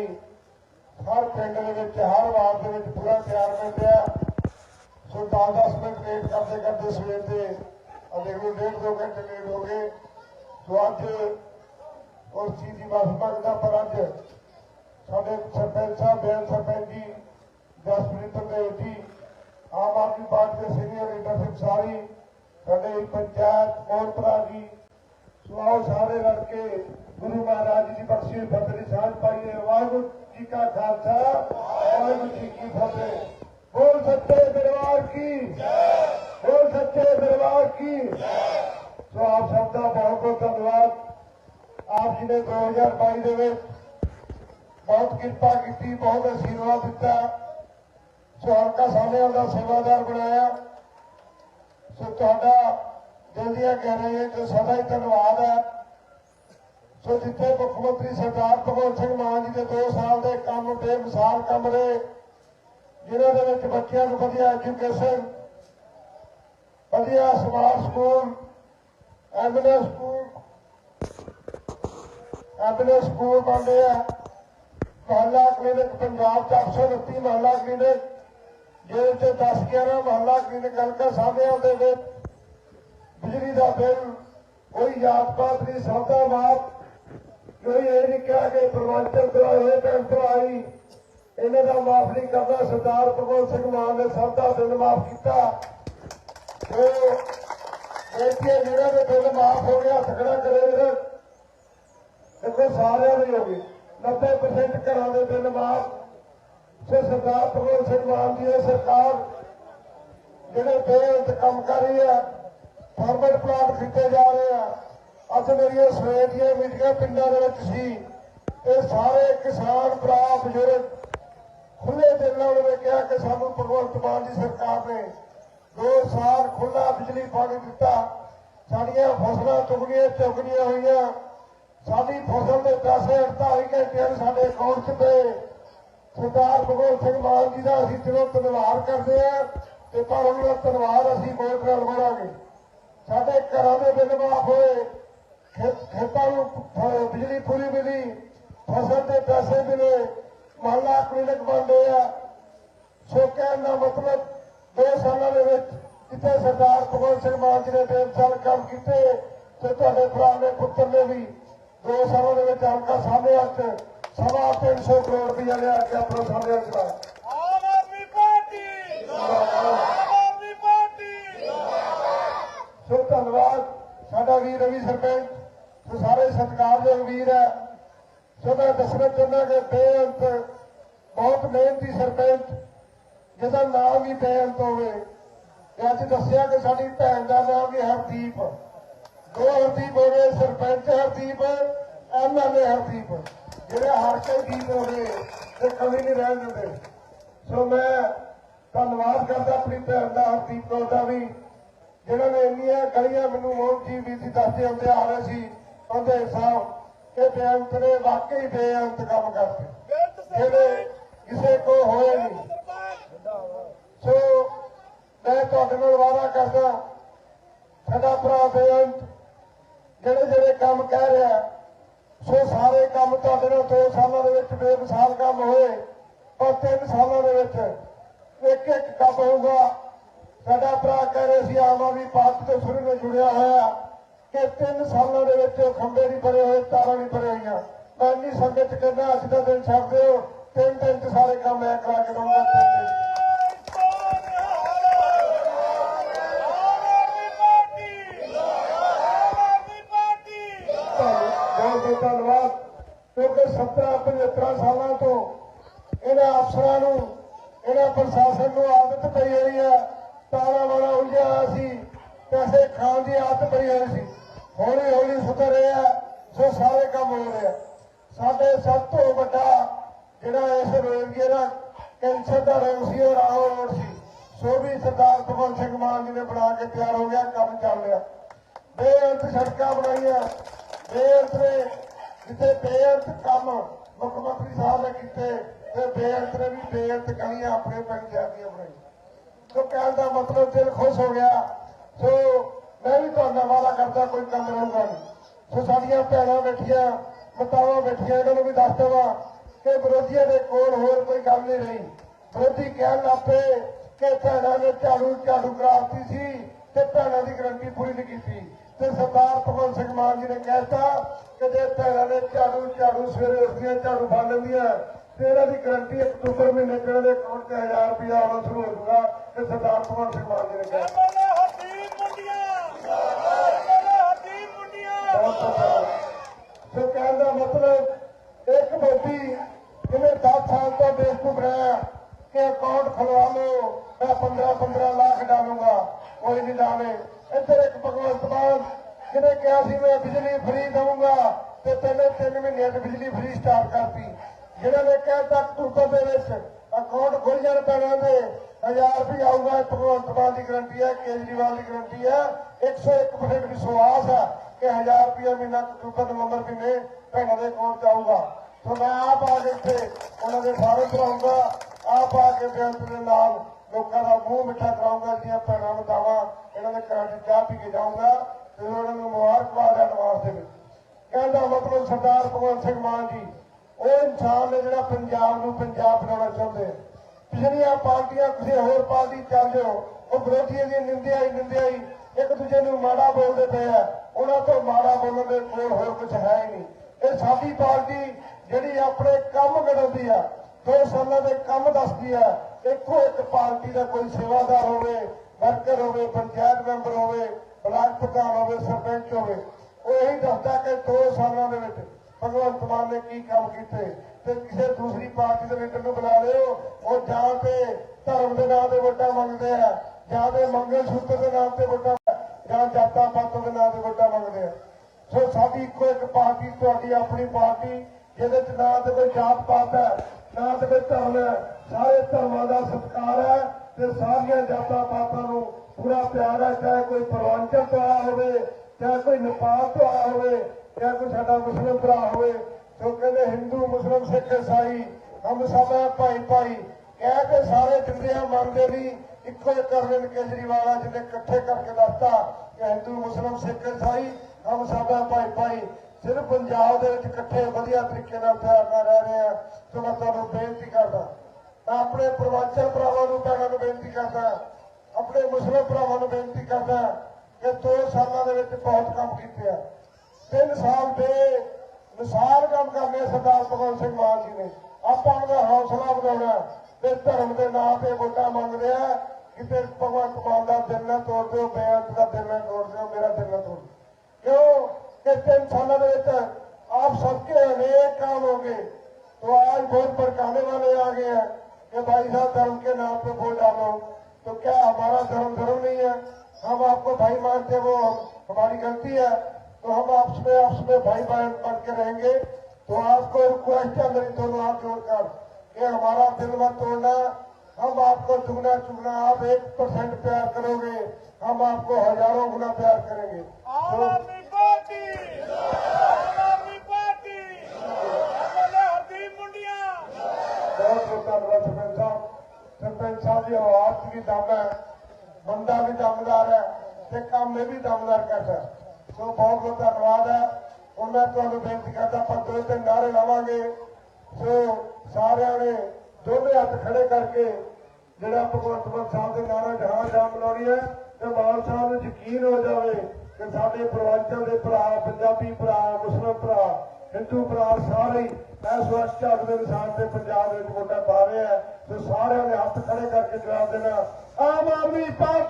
ਇਸੇ ਹਰ ਪਿੰਡ ਦੇ ਵਿੱਚ, ਹਰ ਵਾਰਡ ਦੇ ਵਿੱਚ ਪੂਰਾ ਤਿਆਰ ਕਰ ਸੋ 10-10 ਮਿੰਟ ਲੇਟ ਕਰਦੇ ਕਰਦੇ ਸਵੇਰ ਦੇ ਅਜੇ ਨੂੰ ਡੇਢ ਦੋ ਘੰਟੇ ਲੇਟ ਹੋ ਗਏ। ਸੋ ਅੱਜ ਉਸ ਚੀਜ਼ ਦੀ ਮਾਫੀ ਮੰਗਦਾ ਪਰ ਅੱਜ ਸਾਡੇ ਸਰਪੰਚ ਸਾਹਿਬ, ਬੇਅੰਤ ਸਰਪੰਚ ਜੀ ਜਸਪ੍ਰੀਤ ਦੇਵ ਜੀ, ਆਮ ਆਦਮੀ ਪਾਰਟੀ ਦੇ ਸੀਨੀਅਰ ਲੀਡਰਸ਼ਿਪ ਸਾਰੀ, ਸਾਡੇ ਪੰਚਾਇਤ, ਮੋਹਨ ਜੀ ਸੋ ਆਓ ਸਾਰੇ ਰਲ ਕੇ ਗੁਰੂ ਮਹਾਰਾਜ ਜੀ ਦੀ ਬਖਸ਼ੀ ਹੋਈ ਫਤਿਹ ਦੀ ਸਾਂਝ ਪਾਈਏ। ਵਾਹਿਗੁਰੂ ਜੀ ਕਾ ਖਾਲਸਾ, ਵਾਹਿਗੁਰੂ ਜੀ ਕੀ ਫਤਿਹ। ਬੋਲ ਸੱਚੇ ਦਰਬਾਰ ਕੀ? ਜੈ ਬੋਲ ਸੱਚੇ ਦਰਬਾਰ ਕੀ? ਜੈ ਸੋ ਆਪ ਸਭ ਦਾ ਬਹੁਤ ਬਹੁਤ ਧੰਨਵਾਦ। ਆਪ ਜੀ ਨੇ 2022 ਦੇ ਵਿੱਚ ਬਹੁਤ ਕਿਰਪਾ ਕੀਤੀ, ਬਹੁਤ ਅਸ਼ੀਰਵਾਦ ਦਿੱਤਾ। ਸੋ ਹਲਕਾ ਸਾਹਮਣੇ ਦਾ ਸੇਵਾਦਾਰ ਬਣਾਇਆ। ਸੋ ਤੁਹਾਡਾ ਦਿਲ ਦੀਆਂ ਗਹਿਰਾਈਆਂ ਚ ਸਦਾ ਹੀ ਧੰਨਵਾਦ ਹੈ। ਸੋ ਜਿੱਥੇ ਮੁੱਖ ਮੰਤਰੀ ਸਰਦਾਰ ਭਗਵੰਤ ਸਿੰਘ ਮਾਨ ਜੀ ਦੇ 2 ਸਾਲ ਦੇ ਕੰਮ ਬੇਮਿਸਾਲ ਕੰਮ ਰਹੇ ਜਿਨ੍ਹਾਂ ਦੇ ਵਿੱਚ ਬੱਚਿਆਂ ਨੂੰ ਵਧੀਆ ਐਜੂਕੇਸ਼ਨ ਵਧੀਆ smart school MNS school MNS school ਬਣਦੇ ਆ। ਮਹੱਲਾ ਕਲੀਨਿਕ ਪੰਜਾਬ ਚ 829 ਮਹੱਲਾ ਕਲੀਨਿਕ, ਜਿਹਦੇ ਚ 10 11 ਮਹੱਲਾ ਕਲੀਨਿਕ ਹਲਕਾ ਸਾਹਮਣੇ ਦੇ ਵਿੱਚ ਬਿਜਲੀ ਦਾ ਬਿੱਲ, ਕੋਈ ਜਾਤ ਪਾਤ ਨਹੀਂ ਸਭ ਦਾ ਮਾਪ ਕੋਈ ਇਹ ਨਹੀਂ ਕਿਹਾ ਕਿ ਪ੍ਰਵਾਨਚਲ ਕਰਾਏ ਹੋਏ ਟੈਂਪਰ ਆਈ ਇਹਨਾਂ ਦਾ ਮਾਫ ਨਹੀਂ ਕਰਦਾ ਸਰਦਾਰ ਭਗਵੰਤ ਸਿੰਘ ਮਾਨ ਨੇ ਸਭ ਦਾ ਬਿੱਲ ਮਾਫ ਕੀਤਾ। ਤੇ ਇੱਥੇ ਜਿਹੜਾ ਦੇ ਬਿੱਲ ਮਾਫ ਹੋ ਗਿਆ ਤਕੜਾ ਕਰੇ ਇਹਦਾ ਸਾਰਿਆਂ ਦੇ ਹੋ ਗਏ। 90% ਘਰਾਂ ਦੇ ਬਿੱਲ ਮਾਫ। ਸੋ ਸਰਦਾਰ ਭਗਵੰਤ ਸਿੰਘ ਮਾਨ ਦੀ ਇਹ ਸਰਕਾਰ, ਜਿਹੜੇ ਬੇਅੰਤ ਕੰਮ ਕਰ ਰਹੀ ਹੈ ਥਰਮਲ ਪਲਾਂਟ ਕੀਤੇ ਜਾ ਰਹੇ ਆ। ਅੱਜ ਮੇਰੀਆਂ ਸਵੇਰ ਦੀਆਂ ਮੀਟਿੰਗਾਂ ਪਿੰਡਾਂ ਦੇ ਵਿੱਚ ਸੀ। ਇਹ ਸਾਰੇ ਕਿਸਾਨ ਭਰਾ, ਬਜ਼ੁਰਗ ਖੁੱਲੇ ਦਿਲ ਨਾਲ ਉਹਨੇ ਕਿਹਾ ਕਿ ਸਾਨੂੰ ਭਗਵੰਤ ਮਾਨ ਦੀ ਸਰਕਾਰ ਨੇ ਦੋ ਸਾਲ ਖੁੱਲਾ ਬਿਜਲੀ ਪਾਣੀ ਦਿੱਤਾ। ਸਾਡੀਆਂ ਫਸਲਾਂ ਚੁਗਣੀਆਂ ਚੁਗਣੀਆਂ ਹੋਈਆਂ। ਸਾਡੀ ਫਸਲ ਦੇ ਪੈਸੇ 48 ਘੰਟਿਆਂ ਨੂੰ ਸਾਡੇ ਅਕਾਊਂਟ 'ਚ ਪਏ। ਸਰਦਾਰ ਭਗਵੰਤ ਸਿੰਘ ਮਾਨ ਜੀ ਦਾ ਅਸੀਂ ਦਿਲੋਂ ਧੰਨਵਾਦ ਕਰਦੇ ਆ ਤੇ ਪਰ ਉਹਨਾਂ ਦਾ ਧੰਨਵਾਦ ਅਸੀਂ ਬਹੁਤ ਨਾਲ ਕਰਾਂਗੇ ਸਾਡੇ ਘਰਾਂ ਦੇ ਬਿੱਲ ਮਾਫ ਹੋਏ। ਖੇਤਾਂ ਨੂੰ ਬਿਜਲੀ ਪੂਰੀ ਮਿਲੀ, ਫਸਲ ਦੇ ਪੈਸੇ ਮਿਲੇ। ਮਹੱਲਾ ਕਲੀਨਿਕ ਬਣਦੇ ਆ। ਸੋ ਕਹਿਣ ਦਾ ਮਤਲਬ ਦੋ ਸਾਲਾਂ ਦੇ ਵਿੱਚ ਜਿੱਥੇ ਸਰਦਾਰ ਭਗਵੰਤ ਸਿੰਘ ਮਾਨ ਜੀ ਨੇ ਬੇਮਿਸਾਲ ਕੰਮ ਕੀਤੇ ਤੇ ਤੁਹਾਡੇ ਭਰਾ ਨੇ ਪੁੱਤਰ ਨੇ ਵੀ ਦੋ ਸਾਲਾਂ ਦੇ ਵਿੱਚ ਹਲਕਾ ਸਾਹਮਣੇ ਅੱਜ ਸਵਾ ਤਿੰਨ ਸੌ ਕਰੋੜ ਰੁਪਇਆ ਲਿਆ ਕੇ ਆਪਣਾ ਸਾਹਮਣੇ ਚਲਾਇਆ ਆਮ ਆਦਮੀ ਪਾਰਟੀ ਆਮ ਆਦਮੀ ਪਾਰਟੀ ਸੋ ਧੰਨਵਾਦ। ਸਾਡਾ ਵੀਰ ਰਵੀ ਸਰਪੰਚ ਸੋ ਸਾਰੇ ਸਤਿਕਾਰਯੋਗ ਵੀਰ ਹੈ ਸੋ ਮੈਂ ਦੱਸਣਾ ਚਾਹੁੰਦਾ ਕਿ ਬੇਅੰਤ, ਬਹੁਤ ਮਿਹਨਤੀ ਸਰਪੰਚ, ਜਿਹਦਾ ਨਾਮ ਵੀ ਬੇਅੰਤ ਹੋਵੇ। ਤੇ ਅੱਜ ਦੱਸਿਆ ਕਿ ਸਾਡੀ ਭੈਣ ਦਾ ਨਾਮ ਵੀ ਹਰਦੀਪ। ਦੋ ਹਰਦੀਪ ਹੋ ਗਏ, ਸਰਪੰਚ ਹਰਦੀਪ ਐਮਐਲਏ ਹਰਦੀਪ। ਜਿਹੜੇ ਹਰ ਕੇ ਦੀਪ ਹੋ ਗਏ ਤੇ ਕਵੀ ਨਹੀਂ ਰਹਿਣ ਦਿੰਦੇ। ਸੋ ਮੈਂ ਧੰਨਵਾਦ ਕਰਦਾ ਆਪਣੀ ਭੈਣ ਦਾ, ਹਰਦੀਪ ਕੌਰ ਦਾ ਵੀ। ਜਿਹਨਾਂ ਨੇ ਇੰਨੀਆਂ ਗਲੀਆਂ ਮੈਨੂੰ ਮੋਹਨ ਜੀ ਵੀ ਸੀ ਦੱਸਦੇ ਹੁੰਦੇ ਆ ਰਹੇ ਸੀ ਉਹਦੇ ਸਾਹਿਬ ਇਹ ਬੇਅੰਤ ਨੇ ਵਾਕਈ ਬੇਅੰਤ ਕੰਮ ਕਰਦੇ ਜਿਹੜੇ ਕਿਸੇ ਕੋ ਹੋਏ ਨਹੀਂ। ਸੋ ਮੈਂ ਤੁਹਾਡੇ ਨਾਲ ਵਾਅਦਾ ਕਰਦਾ, ਸਾਡਾ ਭਰਾ ਬੇਅੰਤ ਜਿਹੜੇ ਜਿਹੜੇ ਕੰਮ ਕਹਿ ਰਿਹਾ, ਸੋ ਸਾਰੇ ਕੰਮ ਤੁਹਾਡੇ ਨਾਲ ਦੋ ਸਾਲਾਂ ਦੇ ਵਿੱਚ ਬੇਮਿਸਾਲ ਕੰਮ ਹੋਏ, ਪਰ ਤਿੰਨ ਸਾਲਾਂ ਦੇ ਵਿੱਚ ਇੱਕ ਇੱਕ ਕੰਮ ਹੋਊਗਾ। ਸਾਡਾ ਭਰਾ ਕਹਿ ਰਿਹਾ ਸੀ ਆਮ ਆਦਮੀ ਪਾਰਟੀ ਤੋਂ ਸ਼ੁਰੂ ਨਾਲ ਜੁੜਿਆ ਹੋਇਆ। ਕਿ ਤਿੰਨ ਸਾਲਾਂ ਦੇ ਵਿੱਚ ਖੰਭੇ ਨਹੀਂ ਭਰੇ ਹੋਏ ਤਾਰਾਂ ਨਹੀਂ ਭਰੇ ਹੋਈਆਂ ਮੈਂ ਇੰਨੀ ਸੰਗਤ ਕਹਿੰਦਾ ਅੱਜ ਦਾ ਦਿਨ ਛੱਡ ਦਿਓ। ਤਿੰਨ ਦਿਨ ਚ ਸਾਰੇ ਕੰਮ ਮੈਂ ਕਰਾ ਕੇ ਦਊਂਗਾ। ਧੰਨਵਾਦ। ਕਿਉਂਕਿ 17 75 ਸਾਲਾਂ ਤੋਂ ਇਹਨਾਂ ਅਫਸਰਾਂ ਨੂੰ ਇਹਨਾਂ ਪ੍ਰਸ਼ਾਸਨ ਨੂੰ ਆਦਤ ਪਈ ਹੋਈ ਹੈ। ਤਾਲਾ ਵਾਲਾ ਉਲਝਿਆ ਹੋਇਆ ਸੀ। ਪੈਸੇ ਖਾਣ ਦੀ ਆਦਤ ਪਈ ਹੋਈ ਸੀ। ਹੌਲੀ ਹੌਲੀ ਸੁਧਰ ਰਿਹਾ ਸੋ ਸਾਰੇ ਕੰਮ ਹੋ ਰਿਹਾ ਸਾਡੇ ਸਭ ਤੋਂ ਵੱਡਾ ਜਿਹੜਾ ਇਸ ਰੋਜ਼ਗਾਰ ਦਾ ਕੈਂਸਰ ਦਾ ਰੋਗ ਸੀ, ਉਹ ਰਾਹੋਂ ਰੋਡ ਸੀ। ਸੋ ਵੀ ਸਰਦਾਰ ਭਗਵੰਤ ਸਿੰਘ ਮਾਨ ਜੀ ਨੇ ਬਣਾ ਕੇ ਤਿਆਰ ਹੋ ਗਿਆ, ਕੰਮ ਚੱਲ ਰਿਹਾ। ਬੇਅੰਤ ਸੜਕਾਂ ਬਣਾਈਆਂ। ਬੇਅੰਤ ਨੇ ਜਿੱਥੇ ਬੇਅੰਤ ਕੰਮ ਮੁੱਖ ਮੰਤਰੀ ਸਾਹਿਬ ਨੇ ਕੀਤੇ, ਤੇ ਬੇਅੰਤ ਨੇ ਵੀ ਬੇਅੰਤ ਗਲੀਆਂ ਆਪਣੇ ਪੰਜਾਬੀਆਂ ਬਣਾਈਆਂ। ਸੋ ਕਹਿਣ ਦਾ ਮਤਲਬ ਦਿਲ ਖੁਸ਼ ਹੋ ਗਿਆ। ਸੋ ਮੈਂ ਵੀ ਤੁਹਾਡਾ ਵਾਅਦਾ ਕਰਦਾ ਕੋਈ ਕੰਮ ਰਹੂਗਾ ਨਹੀਂ ਸੋ ਸਾਡੀਆਂ ਭੈਣਾਂ ਬੈਠੀਆਂ, ਮਤਾਵਾਂ ਬੈਠੀਆਂ, ਇਹਨਾਂ ਨੂੰ ਵੀ ਦੱਸ ਦੇਵਾਂ ਕਿ ਵਿਰੋਧੀਆਂ ਦੇ ਕੋਲ ਹੋਰ ਕੋਈ ਗੱਲ ਨਹੀਂ ਰਹੀ। ਵਿਰੋਧੀ ਕਹਿਣ ਲੱਪੇ ਕਿ ਭੈਣਾਂ ਨੇ ਝਾੜੂ ਝਾੜੂ ਕਰਾਤੀ ਸੀ ਤੇ ਭੈਣਾਂ ਦੀ ਗਰੰਟੀ ਪੂਰੀ ਨਹੀਂ ਕੀਤੀ। ਤੇ ਸਰਦਾਰ ਭਗਵੰਤ ਸਿੰਘ ਮਾਨ ਜੀ ਨੇ ਕਹਿਤਾ ਕਿ ਜੇ ਭੈਣਾਂ ਨੇ ਝਾੜੂ ਝਾੜੂ ਸਵੇਰੇ ਉੱਠਦੀਆਂ, ਝਾੜੂ ਫੜ ਲੈਂਦੀਆਂ ਤੇ ਇਹਨਾਂ ਦੀ ਗਰੰਟੀ ਅਕਤੂਬਰ ਮਹੀਨੇ ਚ ਇਹਨਾਂ ਦੇ ਅਕਾਊਂਟ 'ਚ 1000 ਰੁਪਇਆ ਆਉਣਾ ਸ਼ੁਰੂ ਹੋ ਜਾਊਗਾ। ਤੇ ਸਰਦਾਰ ਭਗਵੰਤ ਸਿੰਘ ਮਾਨ ਜੀ ਨੇ ਕਿਹਾ। ਸੋ ਕਹਿਣ ਦਾ ਮਤਲਬ ਇੱਕ ਮੋਦੀ ਜਿਹਨੇ 10 ਸਾਲ ਤੋਂ ਬੇਵਕੂਫ ਰਿਹਾ ਕਿ ਅਕਾਊਂਟ ਖੁਲਵਾ ਲਓ ਮੈਂ 15 15 ਲੱਖ ਡਾਲੂੰਗਾ ਕੋਈ ਨਹੀਂ ਡਾਲੇ। ਇੱਧਰ ਇੱਕ ਭਗਵੰਤ ਮਾਨ ਜਿਹਨੇ ਕਿਹਾ ਸੀ ਮੈਂ ਬਿਜਲੀ ਫ੍ਰੀ ਦਊਂਗਾ ਤੇ ਤਿੰਨ ਤਿੰਨ ਮਹੀਨਿਆਂ 'ਚ ਬਿਜਲੀ ਫ੍ਰੀ ਸਟਾਰਟ ਕਰਤੀ। ਜਿਹਨਾਂ ਨੇ ਕਹਿਤਾ ਅਕਤੂਬਰ ਦੇ ਵਿੱਚ ਅਕਾਊਂਟ ਖੁੱਲ ਜਾਣ ਪੈਣਾ ਦੇ 1000 ਰੁਪਏ ਆਊਗਾ, ਭਗਵੰਤ ਮਾਨ ਦੀ ਗਰੰਟੀ ਹੈ, ਕੇਜਰੀਵਾਲ ਦੀ ਗਰੰਟੀ ਹੈ। 101% ਵਿਸ਼ਵਾਸ ਹੈ ਕਿ 1000 ਰੁਪਏ ਮਹੀਨਾ ਅਕਤੂਬਰ ਨਵੰਬਰ ਮਹੀਨੇ ਭੈਣਾਂ ਦੇ ਅਕਾਊਂਟ ਆਊਗਾ। ਸੋ ਮੈਂ ਆਪ ਆ ਕੇ ਇੱਥੇ ਉਹਨਾਂ ਦੇ ਫਾਰਮ ਕਰਾਉਂਗਾ ਆਪ ਆ ਕੇ ਬੇਅੰਤ ਦੇ ਨਾਲ ਲੋਕਾਂ ਦਾ ਮੂੰਹ ਮਿੱਠਾ ਕਰਾਉਂਗਾ ਜਿਹੜੀਆਂ ਭੈਣਾਂ ਨੂੰ ਦਾਵਾ ਇਹਨਾਂ ਦੇ ਘਰਾਂ 'ਚ ਚਾਹ ਪੀ ਕੇ ਜਾਊਂਗਾ, ਤੇ ਉਹਨਾਂ ਨੂੰ ਮੁਬਾਰਕਬਾਦ ਐਡਵਾਂਸ ਦੇ ਵਿੱਚ ਕਹਿੰਦਾ ਮਤਲਬ ਸਰਦਾਰ ਭਗਵੰਤ ਸਿੰਘ ਮਾਨ ਜੀ, ਉਹ ਇਨਸਾਨ ਨੇ ਜਿਹੜਾ ਪੰਜਾਬ ਨੂੰ ਪੰਜਾਬ ਬਣਾਉਣਾ ਚਾਹੁੰਦੇ ਆ। ਪਿਛਲੀਆਂ ਪਾਰਟੀਆਂ ਕਿਸੇ ਹੋਰ ਪਾਰਟੀ ਚੱਲ ਜਾਓ ਉਹ ਵਿਰੋਧੀਆਂ ਦੀ ਨਿੰਦਿਆ ਹੀ ਨਿੰਦਿਆ ਹੀ ਇੱਕ ਦੂਜੇ ਨੂੰ ਮਾੜਾ ਬੋਲਦੇ ਪਏ ਆ। ਉਹਨਾਂ ਤੋਂ ਮਾੜਾ ਬੋਲਣ ਦੇ ਕੋਲ ਹੋਰ ਕੁਝ ਹੈ ਹੀ ਨਹੀਂ। ਇਹ ਸਾਡੀ ਪਾਰਟੀ ਜਿਹੜੀ ਆਪਣੇ ਕੰਮ ਗਣਾਉਂਦੀ ਆ, ਦੋ ਸਾਲਾਂ ਦੇ ਕੰਮ ਦੱਸਦੀ ਆ, ਇੱਕੋ ਇੱਕ ਪਾਰਟੀ ਦਾ ਕੋਈ ਸੇਵਾਦਾਰ ਹੋਵੇ, ਵਰਕਰ ਹੋਵੇ, ਪੰਚਾਇਤ ਮੈਂਬਰ ਹੋਵੇ, ਬਲਾਕ ਪ੍ਰਧਾਨ ਹੋਵੇ, ਸਰਪੰਚ ਹੋਵੇ, ਉਹ ਇਹੀ ਦੱਸਦਾ ਕਿ ਦੋ ਸਾਲਾਂ ਦੇ ਵਿੱਚ ਭਗਵੰਤ ਮਾਨ ਨੇ ਕੀ ਕੰਮ ਕੀਤੇ। ਤੇ ਕਿਸੇ ਦੂਸਰੀ ਪਾਰਟੀ ਦੇ ਲੀਡਰ ਨੂੰ ਬੁਲਾ ਲਿਓ, ਉਹ ਜਾਂ ਤੇ ਧਰਮ ਦੇ ਨਾਂ ਤੇ ਵੋਟਾਂ ਮੰਗਦੇ ਆ, ਜਾਂ ਤੇ ਮੰਗਲ ਸੂਤਰ ਦੇ ਨਾਮ ਤੇ ਵੋਟਾਂ ਜਾਂ ਜਾਤਾਂ ਪਾਤਾਂ ਦੇ ਨਾਂ ਤੇ ਵੋਟਾਂ ਮੰਗਦੇ ਆ। ਸੋ ਸਾਡੀ ਇੱਕੋ ਇੱਕ ਪਾਰਟੀ, ਤੁਹਾਡੀ ਆਪਣੀ ਪਾਰਟੀ, ਜਿਹਦੇ ਚ ਨਾ ਤੇ ਕੋਈ ਜਾਤ ਪਾਤ ਹੈ, ਨਾ ਤੇ ਕੋਈ ਧਰਮ ਹੈ, ਸਾਰੇ ਧਰਮਾਂ ਦਾ ਸਤਿਕਾਰ ਹੈ ਤੇ ਸਾਰੀਆਂ ਜਾਤਾਂ ਪਾਤਾਂ ਨੂੰ ਪੂਰਾ ਪਿਆਰ ਹੈ, ਚਾਹੇ ਕੋਈ ਪਰਵਾਂਚਲ ਤੋਂ ਆਇਆ ਹੋਵੇ, ਚਾਹੇ ਕੋਈ ਨੇਪਾਲ ਤੋਂ ਆਇਆ ਹੋਵੇ, ਚਾਹੇ ਕੋਈ ਸਾਡਾ ਮੁਸਲਿਮ ਭਰਾ ਹੋਵੇ ਸੋ ਕਹਿੰਦੇ ਹਿੰਦੂ, ਮੁਸਲਿਮ, ਸਿੱਖ ਇਸਾਈ ਹਮ ਸਭ ਹੈ ਭਾਈ ਭਾਈ। ਕਹਿ ਕੇ ਸਾਰੇ ਜਿੰਦਿਆਂ ਮੰਨਦੇ ਨਹੀਂ ਇੱਕੋ ਇੱਕ ਅਰਵਿੰਦ ਕੇਜਰੀਵਾਲ ਜਿਹਨੇ ਇਕੱਠੇ ਕਰਕੇ ਦੱਸਤਾ ਕਿ ਹਿੰਦੂ, ਮੁਸਲਿਮ, ਸਿੱਖ, ਈਸਾਈ, ਹਮ ਸਭ ਹੈ ਭਾਈ ਭਾਈ। ਸਿਰਫ ਪੰਜਾਬ ਦੇ ਵਿੱਚ ਇਕੱਠੇ ਵਧੀਆ ਤਰੀਕੇ ਨਾਲ ਪਿਆਰ ਨਾਲ ਰਹਿ ਰਹੇ ਆ, ਤੇ ਮੈਂ ਤੁਹਾਨੂੰ ਬੇਨਤੀ ਕਰਦਾ, ਮੈਂ ਆਪਣੇ ਪ੍ਰਵਾਚਨ ਭਰਾਵਾਂ ਨੂੰ ਭੈਣਾਂ ਨੂੰ ਬੇਨਤੀ ਕਰਦਾ, ਆਪਣੇ ਮੁਸਲਿਮ ਭਰਾਵਾਂ ਨੂੰ ਬੇਨਤੀ ਕਰਦਾ ਕਿ ਦੋ ਸਾਲਾਂ ਦੇ ਵਿੱਚ ਬਹੁਤ ਕੰਮ ਕੀਤੇ ਆ। ਤਿੰਨ ਸਾਲ ਦੇ ਮਿਸਾਲ ਕੰਮ ਕਰਨੇ ਆ ਸਰਦਾਰ ਭਗਵੰਤ ਸਿੰਘ ਮਾਨ ਜੀ ਨੇ ਆਪਾਂ ਉਹਦਾ ਹੌਸਲਾ ਵਧਾਉਣਾ ਤੇ ਧਰਮ ਦੇ ਨਾਂ ਤੇ ਵੋਟਾਂ ਮੰਗਦੇ ਆ ਕਿਤੇ ਭਗਵੰਤ ਮਾਨ ਦਾ ਦਿਲ ਨਾ ਤੋੜ ਦਿਓ ਬੇਅੰਤ ਦਾ ਦਿਲ ਨਾ ਤੋੜ ਦਿਓ ਮੇਰਾ ਦਿਲ ਨਾ ਤੋੜ ਦਿਓ। क्यों कि तीन सालों में तो आप सबके अनेक काम होंगे तो आज बहुत भड़काने वाले आ गए हैं कि भाई साहब धर्म के नाम पे वोट डालो तो क्या हमारा धर्म धर्म नहीं है हम आपको भाई मानते हैं, वो हम- हमारी गलती है तो हम आपस में आपस में भाई बहन बन के रहेंगे। तो आपको रिक्वेस्ट है मेरी दोनों हाथ जोड़कर कि हमारा दिल मत तोड़ना। हम आपको चुगना चुगना आप एक परसेंट प्यार करोगे हम आपको हज़ारों गुना प्यार करेंगे। तो बहुत बहुत धन्यवाद सरपंच साहब। सरपंच साहब जी आपकी दम है बंदा भी दमदार है काम में भी दमदार कैसा है। ਸੋ ਬਹੁਤ ਬਹੁਤ ਧੰਨਵਾਦ ਹੈ। ਹੁਣ ਮੈਂ ਤੁਹਾਨੂੰ ਬੇਨਤੀ ਕਰਦਾ ਆਪਾਂ ਦੋ ਤਿੰਨ ਨਾਰੇ ਲਾਵਾਂਗੇ। ਸੋ ਸਾਰਿਆਂ ਨੇ ਦੋਨੇ ਹੱਥ ਖੜੇ ਕਰਕੇ ਜਿਹੜਾ ਭਗਵੰਤ ਮਾਨ ਸਾਹਿਬ ਦੇ ਨਾਰਾ ਜਹਾਂ ਜਹਾਂ ਮਲਾਉਣੀ ਹੈ ਤੇ ਮਾਨ ਸਾਹਿਬ ਨੂੰ ਯਕੀਨ ਹੋ ਜਾਵੇ ਕਿ ਸਾਡੇ ਪ੍ਰਵਾਚਾਂ ਦੇ ਭਰਾ, ਪੰਜਾਬੀ ਭਰਾ ਮੁਸਲਮ ਭਰਾ, ਹਿੰਦੂ ਭਰਾ ਸਾਰੇ ਹੀ ਇਸ ਵਕਤ ਝਾੜੂ ਦੇ ਨਿਸ਼ਾਨ ਤੇ ਪੰਜਾਬ ਦੇ ਵਿੱਚ ਵੋਟਾਂ ਪਾ ਰਹੇ ਆ ਤੇ ਸਾਰਿਆਂ ਨੇ ਹੱਥ ਖੜੇ ਕਰਕੇ ਜਵਾਬ ਦੇਣਾ। ਆਮ ਆਦਮੀ ਪਾਰਟੀ